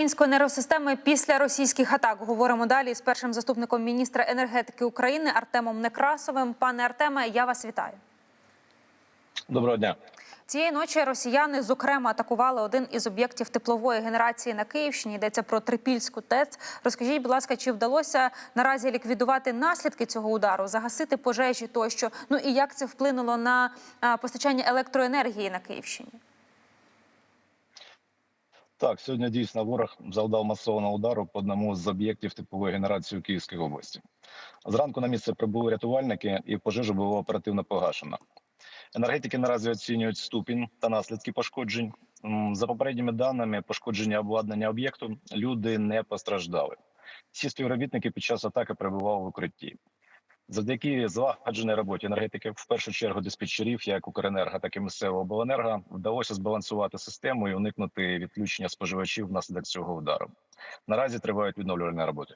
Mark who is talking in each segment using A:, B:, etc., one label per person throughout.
A: Української енергосистеми після російських атак говоримо далі з першим заступником міністра енергетики України Артемом Некрасовим. Пане Артеме, я вас вітаю.
B: Доброго дня.
A: Цієї ночі росіяни зокрема атакували один із об'єктів теплової генерації на Київщині. Йдеться про Трипільську ТЕЦ. Розкажіть, будь ласка, чи вдалося наразі ліквідувати наслідки цього удару, загасити пожежі тощо? Ну і як це вплинуло на постачання електроенергії на Київщині?
B: Так, сьогодні дійсно ворог завдав масованого удару по одному з об'єктів типової генерації у Київській області. Зранку на місце прибули рятувальники, і пожежа була оперативно погашена. Енергетики наразі оцінюють ступінь та наслідки пошкоджень. За попередніми даними, пошкодження обладнання об'єкту люди не постраждали. Всі співробітники під час атаки перебували в укритті. Завдяки злагодженій роботі енергетики, в першу чергу диспетчерів, як Укренерго, так і місцевого обленерго, вдалося збалансувати систему і уникнути відключення споживачів внаслідок цього удару. Наразі тривають відновлювальні роботи.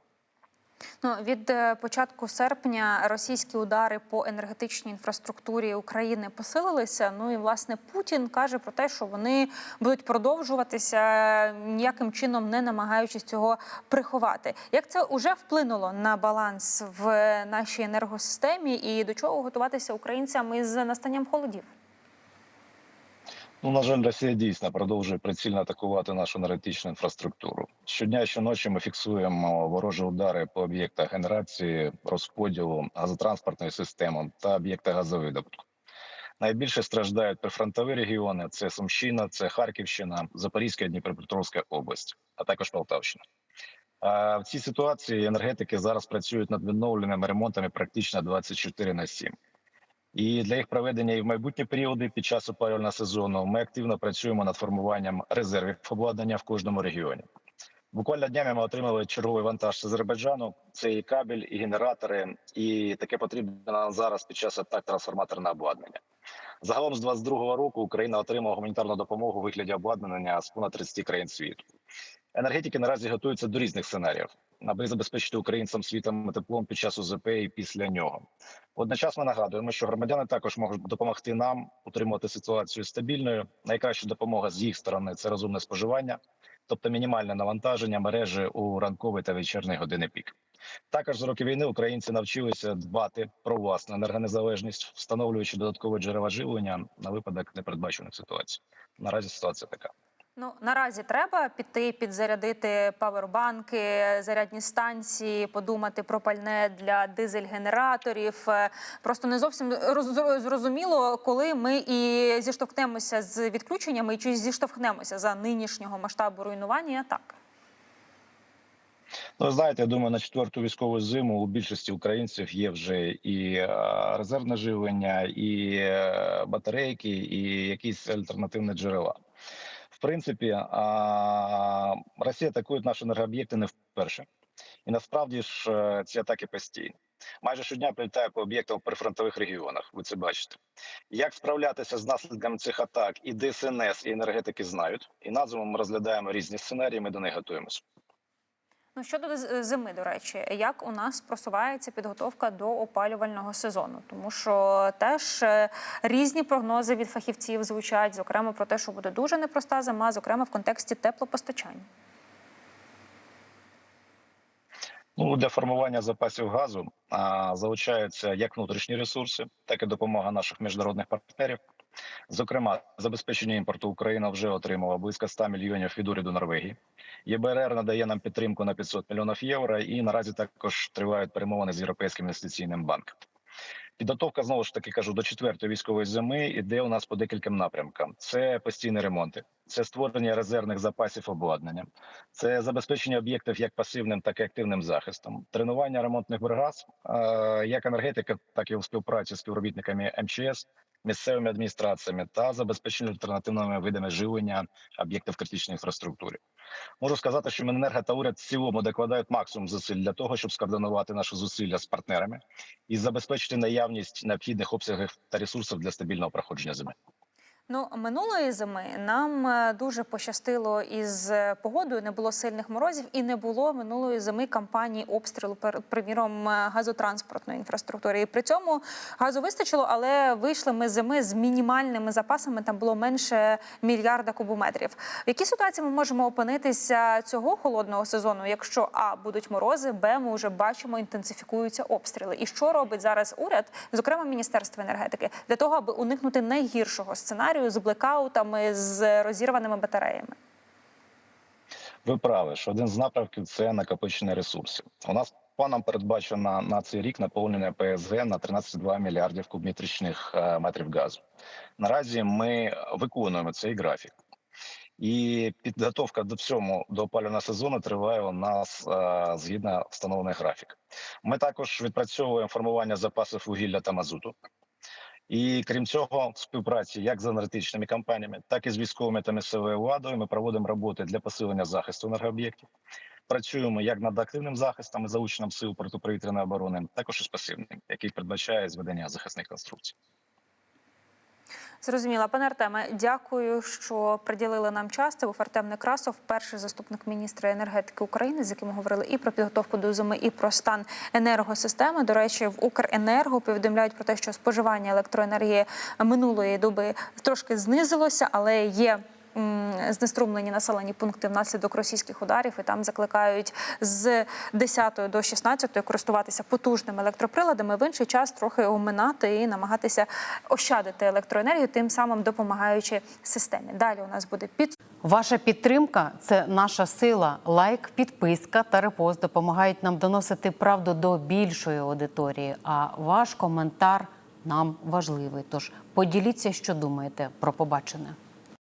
A: Ну від е, початку серпня російські удари по енергетичній інфраструктурі України посилилися. Ну і власне Путін каже про те, що вони будуть продовжуватися ніяким чином не намагаючись цього приховати. Як це вже вплинуло на баланс в нашій енергосистемі, і до чого готуватися українцям із настанням холодів?
B: Ну, на жаль, Росія дійсно продовжує прицільно атакувати нашу енергетичну інфраструктуру. Щодня щоночі ми фіксуємо ворожі удари по об'єктах генерації, розподілу, газотранспортної системи та об'єктах газовидобутку. Найбільше страждають прифронтові регіони: це Сумщина, це Харківщина, Запорізька, Дніпропетровська область, а також Полтавщина. А в цій ситуації енергетики зараз працюють над відновленими ремонтами практично 24 на 7. І для їх проведення і в майбутні періоди під час опалювального сезону ми активно працюємо над формуванням резервів обладнання в кожному регіоні. Буквально днями ми отримали черговий вантаж з Азербайджану. Це і кабель, і генератори, і таке потрібно нам зараз під час атак трансформаторне обладнання. Загалом з 22 року Україна отримала гуманітарну допомогу у вигляді обладнання з понад 30 країн світу. Енергетики наразі готуються до різних сценаріїв, аби забезпечити українцям світом теплом під час УЗП і після нього. Водночас ми нагадуємо, що громадяни також можуть допомогти нам утримувати ситуацію стабільною. Найкраща допомога з їх сторони це розумне споживання, тобто мінімальне навантаження мережі у ранковий та вечірні години пік. Також за роки війни українці навчилися дбати про власну енергонезалежність, встановлюючи додаткові джерела живлення на випадок непередбачених ситуацій. Наразі ситуація така.
A: Ну наразі треба піти підзарядити павербанки, зарядні станції, подумати про пальне для дизель-генераторів. Е, Просто не зовсім роз- зрозуміло, коли ми і зіштовхнемося з відключеннями, чи зіштовхнемося за нинішнього масштабу руйнування і.
B: Ну, знаєте, я думаю, на четверту військову зиму у більшості українців є вже і е, резервне живлення, і е, батарейки, і якісь альтернативні джерела. Принципі, Росія атакує наші енергооб'єкти не вперше, і насправді ж е, ці атаки постійні. Майже щодня прилітає по об'єктам в прифронтових регіонах. Ви це бачите. Як справлятися з наслідками цих атак, і ДСНС, і енергетики знають. І назву ми розглядаємо різні сценарії. Ми до них готуємося.
A: Ну щодо зими, до речі, як у нас просувається підготовка до опалювального сезону, тому що теж е, різні прогнози від фахівців звучать, зокрема про те, що буде дуже непроста зима, зокрема в контексті теплопостачання.
B: Ну для формування запасів газу а, залучаються як внутрішні ресурси, так і допомога наших міжнародних партнерів. Зокрема, забезпечення імпорту Україна вже отримала близько 100 мільйонів від уряду Норвегії. ЄБРР надає нам підтримку на 500 мільйонів євро, і наразі також тривають перемовини з європейським інвестиційним банком. Підготовка знову ж таки кажу до четвертої військової зими іде у нас по декільком напрямкам: це постійні ремонти, це створення резервних запасів обладнання, це забезпечення об'єктів як пасивним, так і активним захистом, тренування ремонтних бригад, е, як енергетика, так і у співпраці з співробітниками МЧС, місцевими адміністраціями та забезпечення альтернативними видами живлення об'єктів критичної інфраструктури. Можу сказати, що Міненерго та уряд в цілому докладають максимум зусиль для того, щоб скоординувати наші зусилля з партнерами і забезпечити наявність необхідних обсягів та ресурсів для стабільного проходження зими.
A: Ну, минулої зими нам е, дуже пощастило із е, погодою. Не було сильних морозів і не було минулої зими кампанії обстрілу приміром е, газотранспортної інфраструктури. І при цьому газу вистачило, але вийшли ми зими з мінімальними запасами. Там було менше мільярда кубометрів. В якій ситуації ми можемо опинитися цього холодного сезону, якщо а будуть морози, б ми вже бачимо інтенсифікуються обстріли. І що робить зараз уряд, зокрема Міністерство енергетики, для того, аби уникнути найгіршого сценарію з блекаутами, з розірваними батареями?
B: Ви праві, що один з напрямків це накопичення ресурсів. У нас планом передбачено на цей рік наповнення ПСГ на 13,2 мільярдів кубометричних е, метрів газу. Наразі ми виконуємо цей графік. І підготовка до цьому до опалювального сезону триває у нас е, згідно встановлений графік. Ми також відпрацьовуємо формування запасів вугілля та мазуту. І крім цього, в співпраці як з енергетичними компаніями, так і з військовими та місцевою владою ми проводимо роботи для посилення захисту енергооб'єктів. Працюємо як над активним захистом і залученням сил протиповітряної оборони, також і з пасивним, який передбачає зведення захисних конструкцій.
A: Зрозуміла, пане Артеме, дякую, що приділили нам час. Це був Артем Некрасов, перший заступник міністра енергетики України, з яким говорили і про підготовку до зими, і про стан енергосистеми. До речі, в Укренерго повідомляють про те, що споживання електроенергії минулої доби трошки знизилося, але є. Знеструмлені населені пункти внаслідок російських ударів, і там закликають з 10 до 16 користуватися потужними електроприладами. В інший час трохи оминати і намагатися ощадити електроенергію, тим самим допомагаючи системі. Далі у нас буде під
C: Ваша підтримка це наша сила. Лайк, підписка та репост допомагають нам доносити правду до більшої аудиторії. А ваш коментар нам важливий. Тож поділіться, що думаєте про побачене.